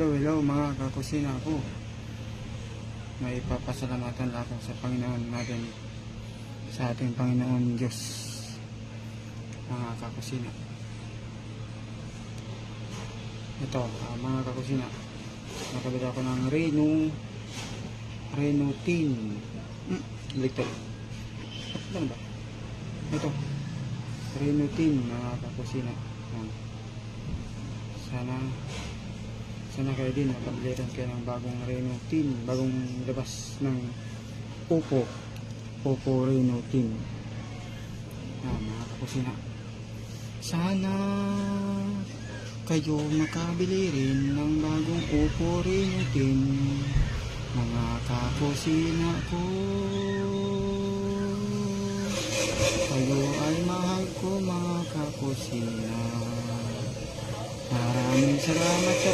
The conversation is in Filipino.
hello, hello mga kakusina ko. May papasalamatan ako sa Panginoon natin, sa ating Panginoon Diyos, mga kakusina. Ito, ah, mga kakusina, nakabili ako ng Reno, Reno Tin. Hmm, electric. Ano ba? Ito, Reno Tin, mga kakusina. Yan. Sana sana kayo din. Makabili rin kayo ng bagong Reno Team bagong labas ng Oppo. Oppo Reno Team. Ah, mga kakusina sana kayo makabili rin ng bagong Oppo Reno Team. Mga kakusina ko kayo ay mahal ko mga kakusina Maraming salamat sa